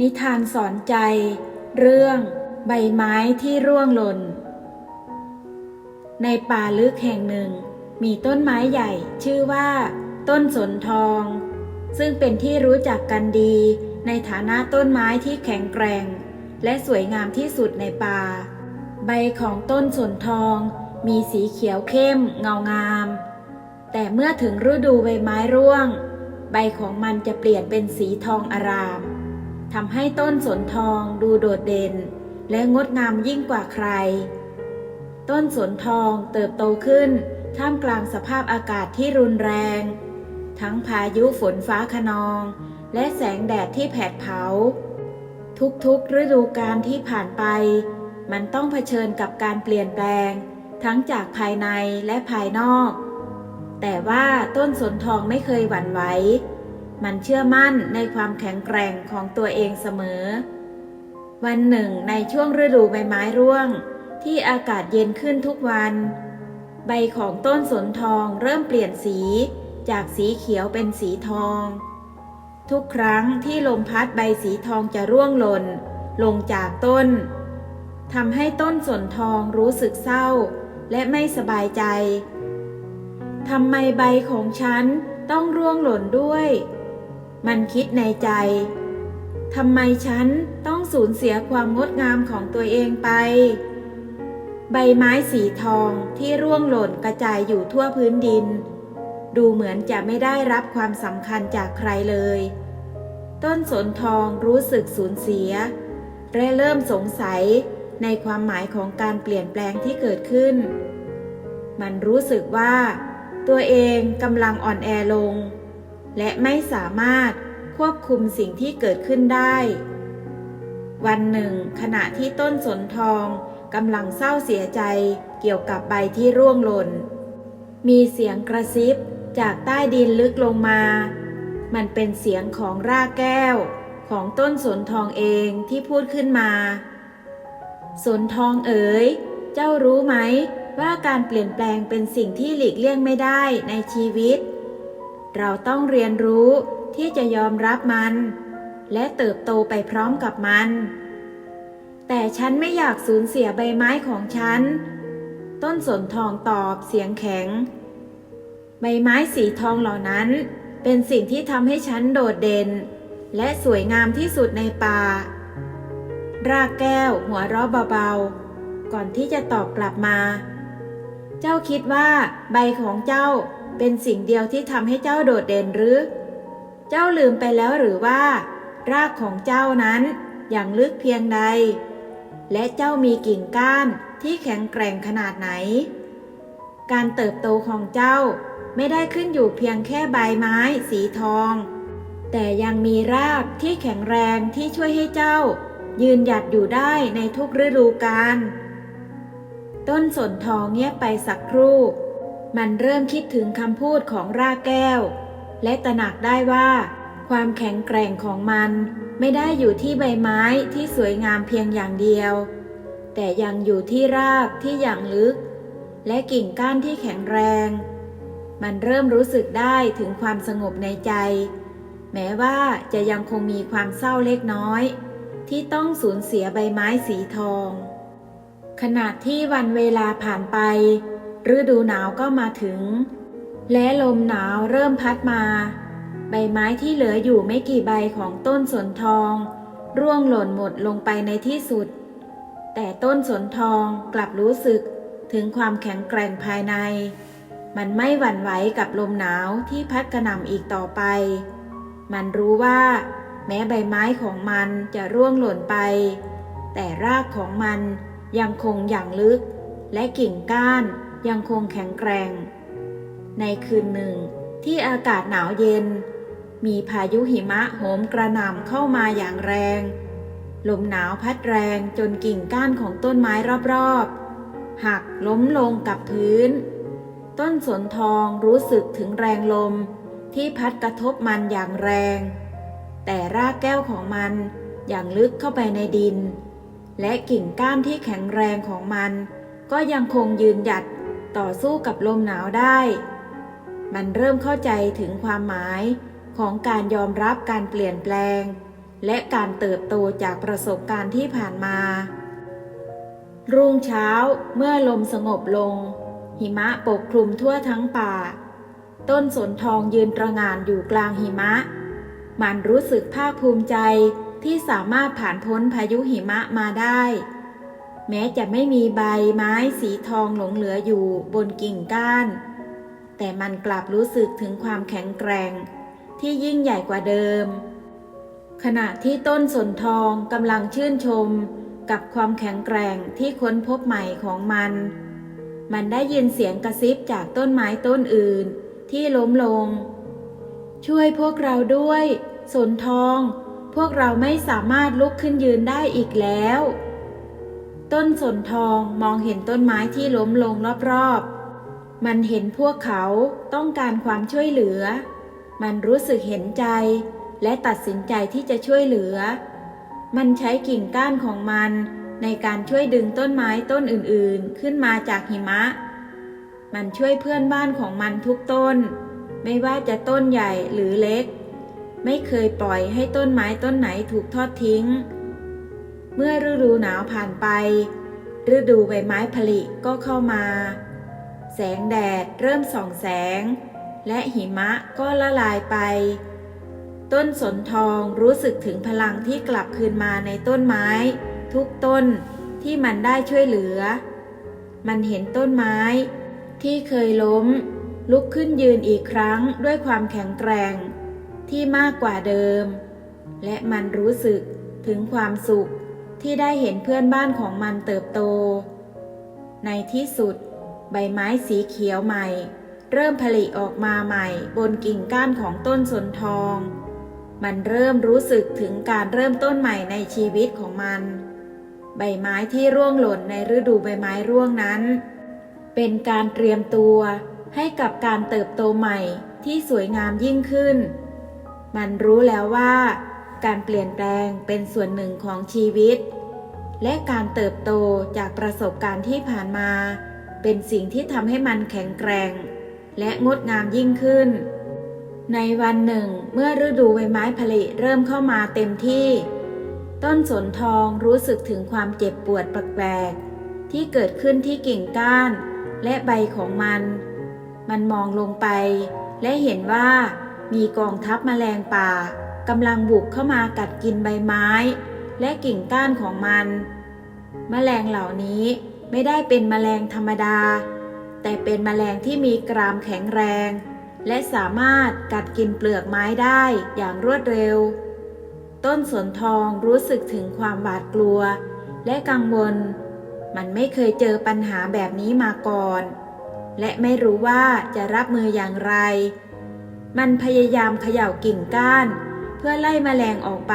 นิทานสอนใจ เรื่องใบไม้ที่ร่วงหล่น ในป่าลึกแห่งหนึ่ง มีต้นไม้ใหญ่ชื่อว่า ต้นสนทอง ซึ่งเป็นที่รู้จักกันดี ในฐานะต้นไม้ที่แข็งแกร่ง และสวยงามที่สุดในป่า ใบของต้นสนทอง มีสีเขียวเข้มเงางาม แต่เมื่อถึงฤดูใบไม้ร่วง ใบของมันจะเปลี่ยนเป็นสีทองอารามทำให้ต้นสนทองดูโดดเด่น และงดงามยิ่งกว่าใคร ต้นสนทองเติบโตขึ้น ท่ามกลางสภาพอากาศที่รุนแรง ทั้งพายุฝนฟ้าขนอง และแสงแดดที่แผดเผา ทุกๆฤดูกาลที่ผ่านไป มันต้องเผชิญกับการเปลี่ยนแปลง ทั้งจากภายในและภายนอก แต่ว่าต้นสนทองไม่เคยหวั่นไหว มันเชื่อมั่นในความแข็งแกร่งของตัวเองเสมอ วันหนึ่งในช่วงฤดูใบไม้ร่วง ที่อากาศเย็นขึ้นทุกวัน ใบของต้นสนทองเริ่มเปลี่ยนสี จากสีเขียวเป็นสีทอง ทุกครั้งที่ลมพัดใบสีทองจะร่วงหล่น ลงจากต้นทำให้ต้นสนทองรู้สึกเศร้า และไม่สบายใจ ทำไมใบของฉันต้องร่วงหล่นด้วย มันคิดในใจ ทำไมฉันต้องสูญเสียความงดงามของตัวเองไป ใบไม้สีทองที่ร่วงหล่นกระจายอยู่ทั่วพื้นดิน ดูเหมือนจะไม่ได้รับความสำคัญจากใครเลย ต้นสนทองรู้สึกสูญเสีย และเริ่มสงสัยในความหมายของการเปลี่ยนแปลงที่เกิดขึ้น มันรู้สึกว่า ตัวเองกำลังอ่อนแอลง และไม่สามารถควบคุมสิ่งที่เกิดขึ้นได้ วันหนึ่ง ขณะที่ต้นสนทองกำลังเศร้าเสียใจเกี่ยวกับใบที่ร่วงหล่น มีเสียงกระซิบจากใต้ดินลึกลงมา มันเป็นเสียงของรากแก้ว ของต้นสนทองเองที่พูดขึ้นมา สนทองเอ๋ย เจ้ารู้ไหม ว่าการเปลี่ยนแปลงเป็นสิ่งที่หลีกเลี่ยงไม่ได้ในชีวิต เราต้องเรียนรู้ที่จะยอมรับมัน และเติบโตไปพร้อมกับมัน แต่ฉันไม่อยากสูญเสียใบไม้ของฉัน ต้นสนทองตอบเสียงแข็ง ใบไม้สีทองเหล่านั้น เป็นสิ่งที่ทำให้ฉันโดดเด่น และสวยงามที่สุดในป่า รากแก้วหัวเราะเบาๆ ก่อนที่จะตอบกลับมา เจ้าคิดว่าใบของเจ้าเป็นสิ่งเดียวที่ทำให้เจ้าโดดเด่นหรือ เจ้าลืมไปแล้วหรือว่า รากของเจ้านั้นอย่างลึกเพียงใด และเจ้ามีกิ่งก้านที่แข็งแกร่งขนาดไหน การเติบโตของเจ้าไม่ได้ขึ้นอยู่เพียงแค่ใบไม้สีทอง แต่ยังมีรากที่แข็งแรงที่ช่วยให้เจ้า ยืนหยัดอยู่ได้ในทุกฤดูกาล ต้นสนทองเงียบไปสักครู่ มันเริ่มคิดถึงคำพูดของรากแก้ว และตระหนักได้ว่า ความแข็งแกร่งของมันไม่ได้อยู่ที่ใบไม้ที่สวยงามเพียงอย่างเดียว แต่ยังอยู่ที่รากที่อย่างลึก และกิ่งก้านที่แข็งแรง มันเริ่มรู้สึกได้ถึงความสงบในใจ แม้ว่าจะยังคงมีความเศร้าเล็กน้อย ที่ต้องสูญเสียใบไม้สีทอง ขณะที่วันเวลาผ่านไป ฤดูหนาวก็มาถึง และลมหนาวเริ่มพัดมา ใบไม้ที่เหลืออยู่ไม่กี่ใบของต้นสนทอง ร่วงหล่นหมดลงไปในที่สุด แต่ต้นสนทองกลับรู้สึกถึงความแข็งแกร่งภายใน มันไม่หวั่นไหวกับลมหนาวที่พัดกระหน่ำอีกต่อไป มันรู้ว่า แม้ใบไม้ของมันจะร่วงหล่นไป แต่รากของมัน ยังคงอย่างลึก และกิ่งก้านยังคงแข็งแกร่ง ในคืนหนึ่งที่อากาศหนาวเย็น มีพายุหิมะโหมกระหน่ำเข้ามาอย่างแรง ลมหนาวพัดแรงจนกิ่งก้านของต้นไม้รอบๆ หักล้มลงกับพื้น ต้นสนทองรู้สึกถึงแรงลมที่พัดกระทบมันอย่างแรง แต่รากแก้วของมันอย่างลึกเข้าไปในดิน และกิ่งก้านที่แข็งแรงของมัน ก็ยังคงยืนหยัดต่อสู้กับลมหนาวได้ มันเริ่มเข้าใจถึงความหมายของการยอมรับการเปลี่ยนแปลง และการเติบโตจากประสบการณ์ที่ผ่านมา รุ่งเช้าเมื่อลมสงบลง หิมะปกคลุมทั่วทั้งป่า ต้นสนทองยืนตระงานอยู่กลางหิมะ มันรู้สึกภาคภูมิใจ ที่สามารถผ่านพ้นพายุหิมะมาได้ แม้จะไม่มีใบไม้สีทองหลงเหลืออยู่บนกิ่งก้าน แต่มันกลับรู้สึกถึงความแข็งแกร่ง ที่ยิ่งใหญ่กว่าเดิม ขณะที่ต้นสนทองกำลังชื่นชมกับความแข็งแกร่งที่ค้นพบใหม่ของมัน มันได้ยินเสียงกระซิบจากต้นไม้ต้นอื่นที่ล้มลง ช่วยพวกเราด้วย สนทอง พวกเราไม่สามารถลุกขึ้นยืนได้อีกแล้ว ต้นสนทองมองเห็นต้นไม้ที่ล้มลงรอบๆ มันเห็นพวกเขาต้องการความช่วยเหลือ มันรู้สึกเห็นใจและตัดสินใจที่จะช่วยเหลือ มันใช้กิ่งก้านของมันในการช่วยดึงต้นไม้ต้นอื่นๆ ขึ้นมาจากหิมะ มันช่วยเพื่อนบ้านของมันทุกต้น ไม่ว่าจะต้นใหญ่หรือเล็ก ไม่เคยปล่อยให้ต้นไม้ต้นไหนถูกทอดทิ้ง เมื่อฤดูหนาวผ่านไป ฤดูใบไม้ผลิก็เข้ามา แสงแดดเริ่มส่องแสง และหิมะก็ละลายไป ต้นสนทองรู้สึกถึงพลังที่กลับคืนมาในต้นไม้ ทุกต้นที่มันได้ช่วยเหลือ มันเห็นต้นไม้ที่เคยล้ม ลุกขึ้นยืนอีกครั้งด้วยความแข็งแกร่ง ที่มากกว่าเดิม และมันรู้สึกถึงความสุขที่ได้เห็นเพื่อนบ้านของมันเติบโต ในที่สุด ใบไม้สีเขียวใหม่ เริ่มผลิออกมาใหม่บนกิ่งก้านของต้นสนทอง มันเริ่มรู้สึกถึงการเริ่มต้นใหม่ในชีวิตของมัน ใบไม้ที่ร่วงหล่นในฤดูใบไม้ร่วงนั้น เป็นการเตรียมตัวให้กับการเติบโตใหม่ที่สวยงามยิ่งขึ้น มันรู้แล้วว่า การเปลี่ยนแปลงเป็นส่วนหนึ่งของชีวิต และการเติบโตจากประสบการณ์ที่ผ่านมา เป็นสิ่งที่ทำให้มันแข็งแกร่ง และงดงามยิ่งขึ้น ในวันหนึ่ง เมื่อฤดูใบไม้ผลิเริ่มเข้ามาเต็มที่ ต้นสนทองรู้สึกถึงความเจ็บปวดแปลกๆที่เกิดขึ้นที่กิ่งก้าน และใบของมัน มันมองลงไป และเห็นว่า มีกองทัพแมลงป่ากำลังบุกเข้ามากัดกินใบไม้ และกิ่งก้านของมันแมลงเหล่านี้ไม่ได้เป็นแมลงธรรมดา แต่เป็นแมลงที่มีกรามแข็งแรง และสามารถกัดกินเปลือกไม้ได้อย่างรวดเร็ว ต้นสนทองรู้สึกถึงความหวาดกลัว และกังวล มันไม่เคยเจอปัญหาแบบนี้มาก่อน และไม่รู้ว่าจะรับมืออย่างไร มันพยายามเขย่ากิ่งก้าน เพื่อไล่แมลงออกไป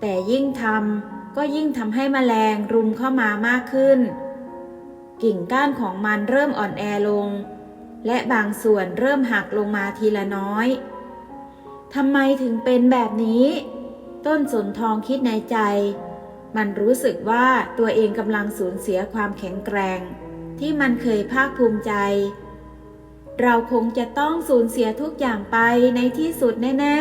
แต่ยิ่งทำก็ยิ่งทำให้แมลงรุมเข้ามามากขึ้น กิ่งก้านของมันเริ่มอ่อนแอลง และบางส่วนเริ่มหักลงมาทีละน้อยทำไมถึงเป็นแบบนี้ ต้นสนทองคิดในใจ มันรู้สึกว่าตัวเองกำลังสูญเสียความแข็งแกร่ง ที่มันเคยภาคภูมิใจ เราคงจะต้องสูญเสียทุกอย่างไปในที่สุดแน่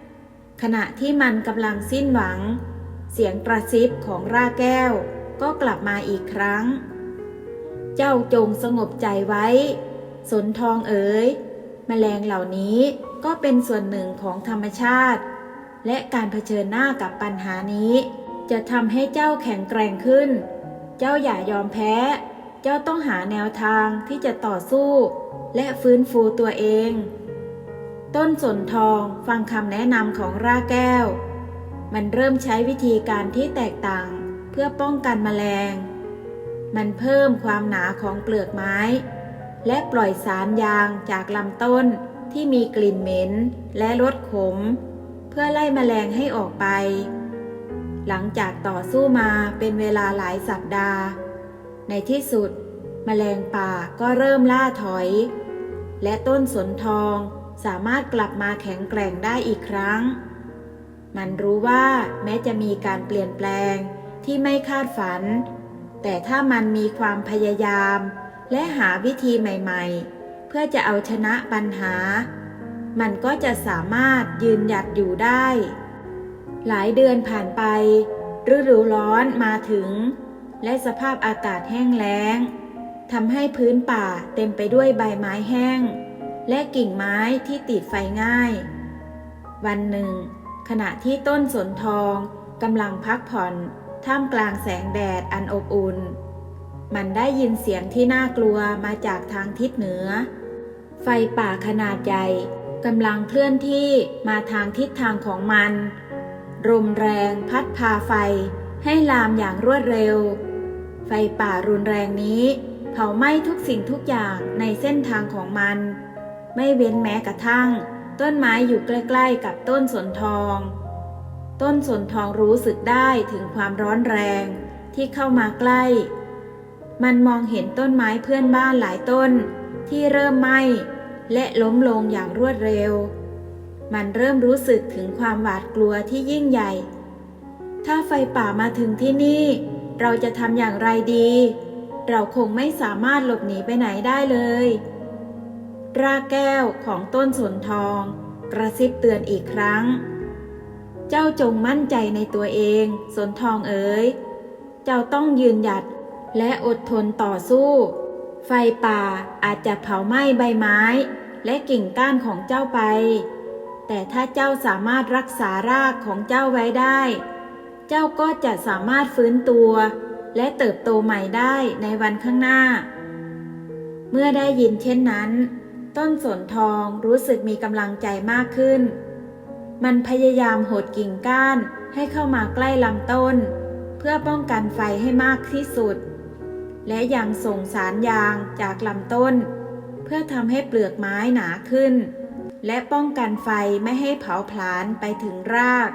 ๆ ขณะที่มันกำลังสิ้นหวัง เสียงกระซิบของราแก้ว ก็กลับมาอีกครั้ง เจ้าจงสงบใจไว้ สนทองเอ๋ยแมลงเหล่านี้ก็เป็นส่วนหนึ่งของธรรมชาติ และการเผชิญหน้ากับปัญหานี้ จะทำให้เจ้าแข็งแกร่งขึ้น เจ้าอย่ายอมแพ้ เจ้าต้องหาแนวทางที่จะต่อสู้ และฟื้นฟูตัวเอง ต้นสนทองฟังคำแนะนำของราแก้ว มันเริ่มใช้วิธีการที่แตกต่างเพื่อป้องกันแมลง มันเพิ่มความหนาของเปลือกไม้ และปล่อยสารยางจากลำต้นที่มีกลิ่นเหม็นและรสขม เพื่อไล่แมลงให้ออกไป หลังจากต่อสู้มาเป็นเวลาหลายสัปดาห์ ในที่สุด แมลงป่าก็เริ่มล่าถอย และต้นสนทองสามารถกลับมาแข็งแกร่งได้อีกครั้ง มันรู้ว่าแม้จะมีการเปลี่ยนแปลงที่ไม่คาดฝัน แต่ถ้ามันมีความพยายาม และหาวิธีใหม่ๆ เพื่อจะเอาชนะปัญหา มันก็จะสามารถยืนหยัดอยู่ได้ หลายเดือนผ่านไป ฤดูร้อนมาถึง และสภาพอากาศแห้งแล้ง ทำให้พื้นป่าเต็มไปด้วยใบไม้แห้ง และกิ่งไม้ที่ติดไฟง่าย วันหนึ่ง ขณะที่ต้นสนทองกำลังพักผ่อนท่ามกลางแสงแดดอันอบอุ่น มันได้ยินเสียงที่น่ากลัวมาจากทางทิศเหนือ ไฟป่าขนาดใหญ่กำลังเคลื่อนที่มาทางทิศทางของมันลมแรงพัดพาไฟให้ลามอย่างรวดเร็ว ไฟป่ารุนแรงนี้ เผาไหม้ทุกสิ่งทุกอย่างในเส้นทางของมัน ไม่เว้นแม้กระทั่ง ต้นไม้อยู่ใกล้ๆกับต้นสนทอง ต้นสนทองรู้สึกได้ถึงความร้อนแรงที่เข้ามาใกล้ มันมองเห็นต้นไม้เพื่อนบ้านหลายต้น ที่เริ่มไหม้และล้มลงอย่างรวดเร็ว มันเริ่มรู้สึกถึงความหวาดกลัวที่ยิ่งใหญ่ ถ้าไฟป่ามาถึงที่นี่ เราจะทำอย่างไรดี เราคงไม่สามารถหลบหนีไปไหนได้เลย รากแก้วของต้นสนทอง กระซิบเตือนอีกครั้ง เจ้าจงมั่นใจในตัวเอง สนทองเอ๋ย เจ้าต้องยืนหยัดและอดทนต่อสู้ ไฟป่าอาจจะเผาไหม้ใบไม้ และกิ่งก้านของเจ้าไป แต่ถ้าเจ้าสามารถรักษารากของเจ้าไว้ได้ เจ้าก็จะสามารถฟื้นตัว และเติบโตใหม่ได้ในวันข้างหน้า เมื่อได้ยินเช่นนั้น ต้นสนทองรู้สึกมีกำลังใจมากขึ้น มันพยายามโหดกิ่งก้านให้เข้ามาใกล้ลำต้น เพื่อป้องกันไฟให้มากที่สุด และยังส่งสารยางจากลำต้น เพื่อทำให้เปลือกไม้หนาขึ้น และป้องกันไฟไม่ให้เผาผลาญไปถึงราก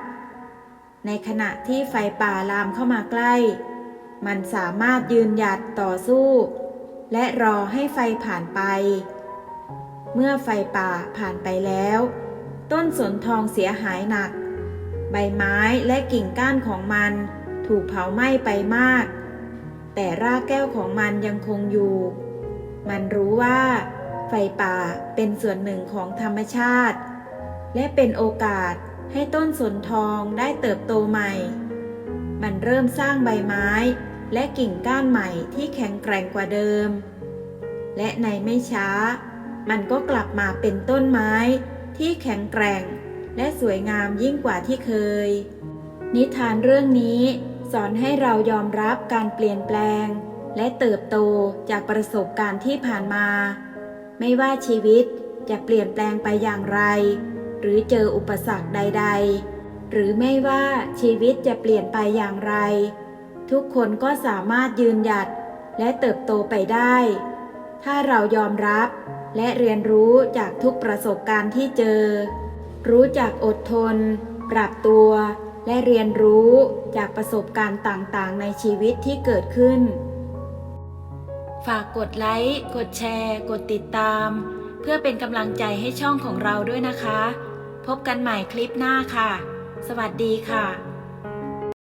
ในขณะที่ไฟป่าลามเข้ามาใกล้ มันสามารถยืนหยัดต่อสู้ และรอให้ไฟผ่านไป เมื่อไฟป่าผ่านไปแล้ว ต้นสนทองเสียหายหนัก ใบไม้และกิ่งก้านของมันถูกเผาไหม้ไปมาก แต่รากแก้วของมันยังคงอยู่ มันรู้ว่า ไฟป่าเป็นส่วนหนึ่งของธรรมชาติ และเป็นโอกาสให้ต้นสนทองได้เติบโตใหม่ มันเริ่มสร้างใบไม้ และกิ่งก้านใหม่ที่แข็งแกร่งกว่าเดิม และในไม่ช้า มันก็กลับมาเป็นต้นไม้ที่แข็งแกร่ง และสวยงามยิ่งกว่าที่เคย นิทานเรื่องนี้สอนให้เรายอมรับการเปลี่ยนแปลง และเติบโตจากประสบการณ์ที่ผ่านมา ไม่ว่าชีวิตจะเปลี่ยนแปลงไปอย่างไร หรือเจออุปสรรคใด ๆ หรือไม่ว่าชีวิตจะเปลี่ยนไปอย่างไร ทุกคนก็สามารถยืนหยัดและเติบโตไปได้ ถ้าเรายอมรับและเรียนรู้จากทุกประสบการณ์ที่เจอ รู้จักอดทน ปรับตัว และเรียนรู้จากประสบการณ์ต่างๆ ในชีวิตที่เกิดขึ้น ฝากกดไลค์ กดแชร์ กดติดตาม เพื่อเป็นกำลังใจให้ช่องของเราด้วยนะคะ พบกันใหม่คลิปหน้าค่ะ สวัสดีค่ะ